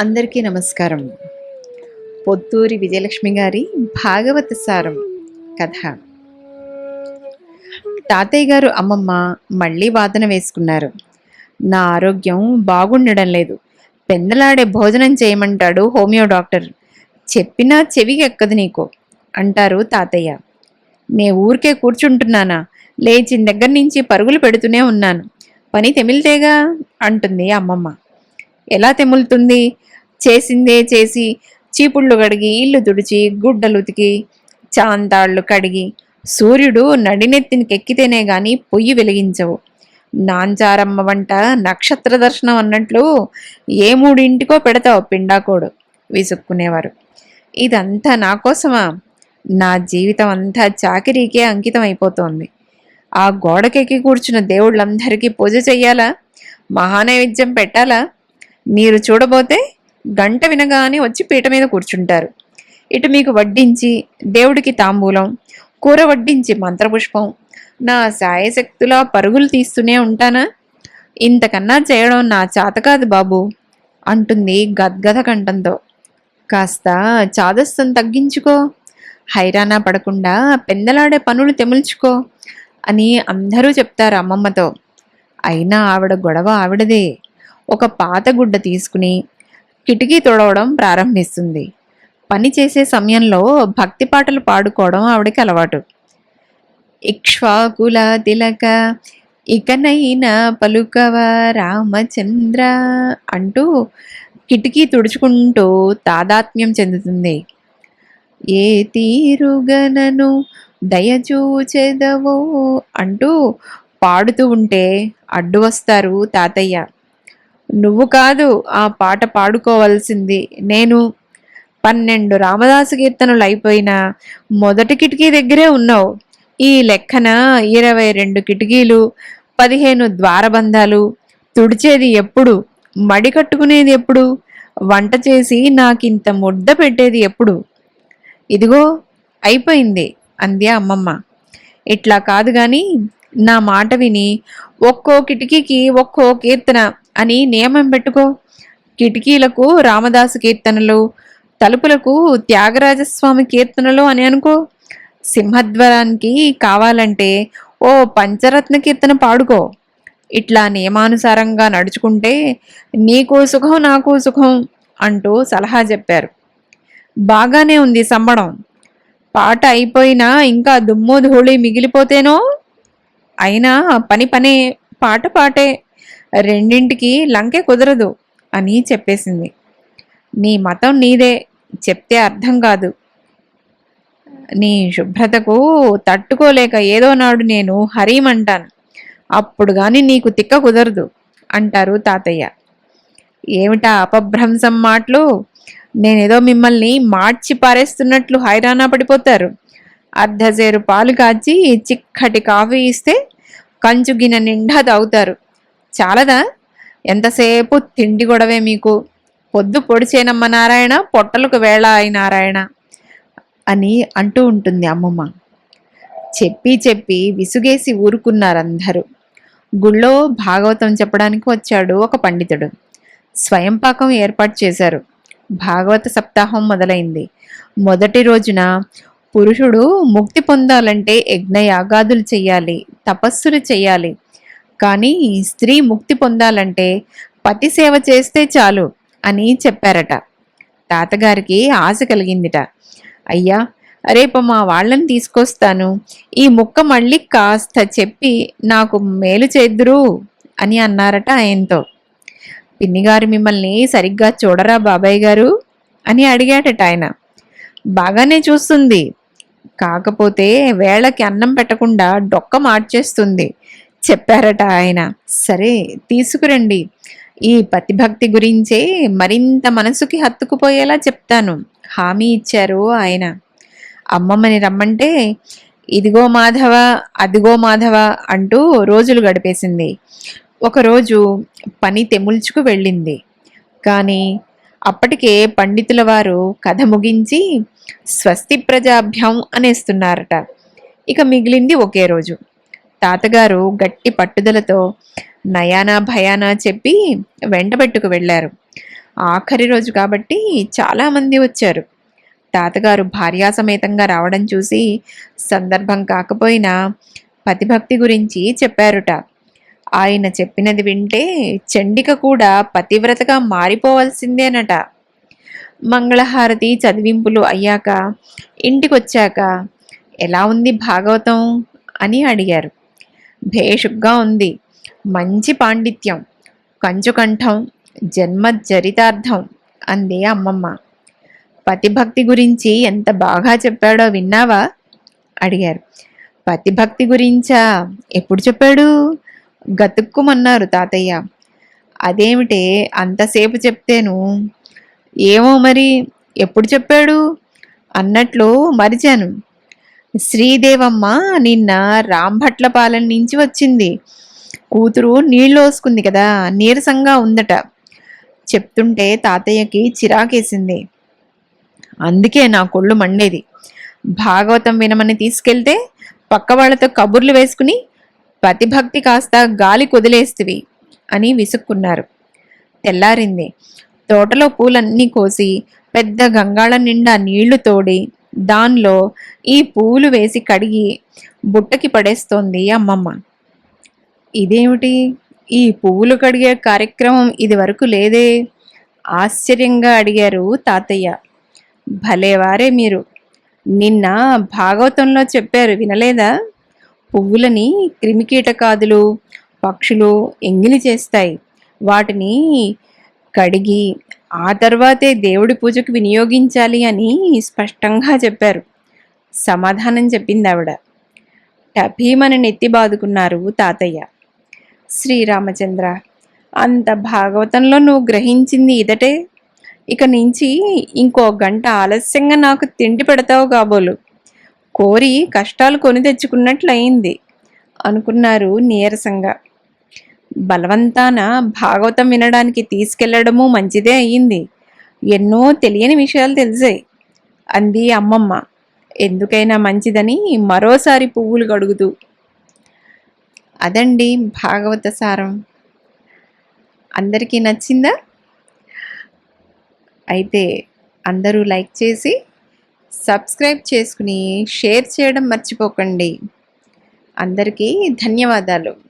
అందరికీ నమస్కారం. పొత్తూరి విజయలక్ష్మి గారి భాగవత సారం కథ. తాతయ్య గారు అమ్మమ్మ మళ్ళీ వాదన వేసుకున్నారు. నా ఆరోగ్యం బాగుండడం లేదు. పెందలాడే భోజనం చేయమంటాడు హోమియో డాక్టర్. చెప్పినా చెవికి ఎక్కదు నీకు అంటారు తాతయ్య. నే ఊరికే కూర్చుంటున్నానా? లేచిన దగ్గర నుంచి పరుగులు పెడుతూనే ఉన్నాను. పని తెమిలితేగా అంటుంది అమ్మమ్మ. ఎలా తెములుతుంది? చేసిందే చేసి చీపుళ్ళు కడిగి ఇల్లు తుడిచి గుడ్డలు ఉతికి చాంతాళ్ళు కడిగి సూర్యుడు నడినెత్తినికెక్కితేనే గాని పొయ్యి వెలిగించవు. నాంచారమ్మ వంట నక్షత్ర దర్శనం అన్నట్లు ఏ మూడింటికో పెడతావు పిండాకోడు విసుక్కునేవారు. ఇదంతా నా కోసమా? నా జీవితం అంతా చాకిరీకే అంకితం అయిపోతోంది ఆ గోడకెక్కి కూర్చున్న దేవుళ్ళందరికీ పూజ చెయ్యాలా? మహానైవేద్యం పెట్టాలా? మీరు చూడబోతే గంట వినగానే వచ్చి పీట మీద కూర్చుంటారు. ఇటు మీకు వడ్డించి దేవుడికి తాంబూలం కూర వడ్డించి మంత్రపుష్పం నా సాయశక్తులా పరుగులు తీస్తూనే ఉంటానా? ఇంతకన్నా చేయడం నా చేత కాదు బాబు అంటుంది గద్గద కంఠంతో. కాస్త చాదస్తం తగ్గించుకో హైరానా పడకుండా పెందలాడే పనులు తెముల్చుకో అని అందరూ చెప్తారు అమ్మమ్మతో. అయినా ఆవిడ గొడవ ఆవిడదే. ఒక పాత గుడ్డ తీసుకుని కిటికీ తొడవడం ప్రారంభిస్తుంది. పని చేసే సమయంలో భక్తి పాటలు పాడుకోవడం ఆవిడకి అలవాటు. ఇక్ష్వాకుల తిలక ఇకనైనా పలుకవ రామచంద్ర అంటూ కిటికీ తుడుచుకుంటూ తాదాత్మ్యం చెందుతుంది. ఏ తీరుగనను దయచూచెదవో అంటూ పాడుతూ ఉంటే అడ్డు వస్తారు తాతయ్య. నువ్వు కాదు ఆ పాట పాడుకోవాల్సింది. నేను పన్నెండు రామదాసు కీర్తనలు అయిపోయినా మొదటి కిటికీ దగ్గరే ఉన్నావు. ఈ లెక్కన ఇరవై రెండు కిటికీలు పదిహేను ద్వారబంధాలు తుడిచేది ఎప్పుడు మడి కట్టుకునేది ఎప్పుడు వంట చేసి నాకింత ముద్ద పెట్టేది ఎప్పుడు? ఇదిగో అయిపోయింది అంది అమ్మమ్మ. ఇట్లా కాదు కానీ నా మాట విని ఒక్కో కిటికీకి ఒక్కో కీర్తన అని నియమం పెట్టుకో. కిటికీలకు రామదాసు కీర్తనలు తలుపులకు త్యాగరాజస్వామి కీర్తనలు అని అనుకో. సింహద్వారానికి కావాలంటే ఓ పంచరత్న కీర్తన పాడుకో. ఇట్లా నియమానుసారంగా నడుచుకుంటే నీకు సుఖం నాకు సుఖం అంటూ సలహా చెప్పారు. బాగానే ఉంది సంబడం. పాట అయిపోయినా ఇంకా దుమ్ము ధూళి మిగిలిపోతేనో? అయినా పని పనే పాట పాటే. రెండింటికి లంకే కుదరదు అని చెప్పేసింది. నీ మతం నీదే చెప్తే అర్థం కాదు. నీ శుభ్రతకు తట్టుకోలేక ఏదో నాడు నేను హరీమంటాను. అప్పుడు కానీ నీకు తిక్క కుదరదు అంటారు తాతయ్య. ఏమిటా అపభ్రంశం మాటలు? నేనేదో మిమ్మల్ని మార్చి పారేస్తున్నట్లు హైరానా పడిపోతారు. అర్ధసేరు పాలు కాచి చిక్కటి కాఫీ ఇస్తే కంచు గిన్నె నిండా తాగుతారు. చాలదా? ఎంతసేపు తిండి గొడవే మీకు? పొద్దు పొడిచేనమ్మ నారాయణ పొట్టలకు వేళ అయి నారాయణ అని అంటూ ఉంటుంది అమ్మమ్మ. చెప్పి చెప్పి విసుగేసి ఊరుకున్నారందరూ. గుళ్ళో భాగవతం చెప్పడానికి వచ్చాడు ఒక పండితుడు. స్వయంపాకం ఏర్పాటు చేశారు. భాగవత సప్తాహం మొదలైంది. మొదటి రోజున పురుషుడు ముక్తి పొందాలంటే యజ్ఞయాగాదులు చేయాలి తపస్సులు చేయాలి కానీ స్త్రీ ముక్తి పొందాలంటే పతి సేవ చేస్తే చాలు అని చెప్పారట. తాతగారికి ఆశ కలిగిందిట. అయ్యా రేపు మా వాళ్ళని తీసుకొస్తాను. ఈ ముక్క మళ్ళీ కాస్త చెప్పి నాకు మేలు చేద్దురు అని అన్నారట ఆయనతో. పిన్నిగారు మిమ్మల్ని సరిగ్గా చూడరా బాబాయ్ గారు అని అడిగాడట ఆయన. బాగానే చూస్తుంది. కాకపోతే వేళకి అన్నం పెట్టకుండా డొక్క మార్చేస్తుంది. చెప్పారట ఆయన. సరే తీసుకురండి. ఈ పతిభక్తి గురించే మరింత మనసుకి హత్తుకుపోయేలా చెప్తాను. హామీ ఇచ్చారు ఆయన. అమ్మమ్మని రమ్మంటే ఇదిగో మాధవ అదిగో మాధవ అంటూ రోజులు గడిపేసింది. ఒకరోజు పని తెముల్చుకు వెళ్ళింది. కానీ అప్పటికే పండితుల వారు కథ ముగించి స్వస్తి ప్రజాభ్యం అనేస్తున్నారట. ఇక మిగిలింది ఒకే రోజు. తాతగారు గట్టి పట్టుదలతో నయానా భయానా చెప్పి వెంటబెట్టుకు వెళ్ళారు. ఆఖరి రోజు కాబట్టి చాలామంది వచ్చారు. తాతగారు భార్యాసమేతంగా రావడం చూసి సందర్భం కాకపోయినా పతిభక్తి గురించి చెప్పారుట. ఆయన చెప్పినది వింటే చండిక కూడా పతివ్రతగా మారిపోవలసిందేనట. మంగళహారతి చదివింపులు అయ్యాక ఇంటికొచ్చాక ఎలా ఉంది భాగవతం? అని అడిగారు. భేషుగ్గా ఉంది. మంచి పాండిత్యం కంచుకంఠం జన్మ జరితార్థం అంది అమ్మమ్మ. పతిభక్తి గురించి ఎంత బాగా చెప్పాడో విన్నావా? అడిగారు. పతిభక్తి గురించా? ఎప్పుడు చెప్పాడు? గతుక్కుమన్నారు తాతయ్య. అదేమిటే అంతసేపు చెప్తేను? ఏమో మరి ఎప్పుడు చెప్పాడు? అన్నట్లు మరిచాను. శ్రీదేవమ్మ నిన్న రాంభట్లపాలెం నుంచి వచ్చింది. కూతురు నీళ్ళు పోసుకుంది కదా నీరసంగా ఉందట. చెప్తుంటే తాతయ్యకి చిరాకేసింది. అందుకే నా కొళ్ళు మండేది. భాగవతం వినమని తీసుకెళ్తే పక్క వాళ్ళతో కబుర్లు వేసుకుని పతిభక్తి కాస్త గాలి కుదిలేస్తివి అని విసుక్కున్నారు. తెల్లారింది. తోటలో పూలన్నీ కోసి పెద్ద గంగాళ నిండా నీళ్ళు తోడి దానిలో ఈ పువ్వులు వేసి కడిగి బుట్టకి పడేస్తోంది అమ్మమ్మ. ఇదేమిటి? ఈ పువ్వులు కడిగే కార్యక్రమం ఇది వరకు లేదే? ఆశ్చర్యంగా అడిగారు తాతయ్య. భలేవారే మీరు. నిన్న భాగవతంలో చెప్పారు వినలేదా? పువ్వులని క్రిమికీటకాదులు పక్షులు ఎంగిలి చేస్తాయి. వాటిని కడిగి ఆ తర్వాతే దేవుడి పూజకు వినియోగించాలి అని స్పష్టంగా చెప్పారు. సమాధానం చెప్పింది ఆవిడ. టభీమని నెత్తి బాదుకున్నారు తాతయ్య. శ్రీరామచంద్ర అంత భాగవతంలో నువ్వు గ్రహించింది ఇదటే? ఇక నుంచి ఇంకో గంట ఆలస్యంగా నాకు తిండి పెడతావు కాబోలు. కోరి కష్టాలు కొని తెచ్చుకున్నట్లయింది అనుకున్నారు నీరసంగా. బలవంతాన భాగవతం వినడానికి తీసుకెళ్ళడము మంచిదే అయ్యింది. ఎన్నో తెలియని విషయాలు తెలిసాయి. అంది అమ్మమ్మ. ఎందుకైనా మంచిదని మరోసారి పువ్వులు గడుగుతూ అదండి భాగవత సారం. అందరికీ నచ్చిందా? అయితే అందరూ లైక్ చేసి సబ్స్క్రైబ్ చేసుకుని షేర్ చేయడం మర్చిపోకండి. అందరికీ ధన్యవాదాలు.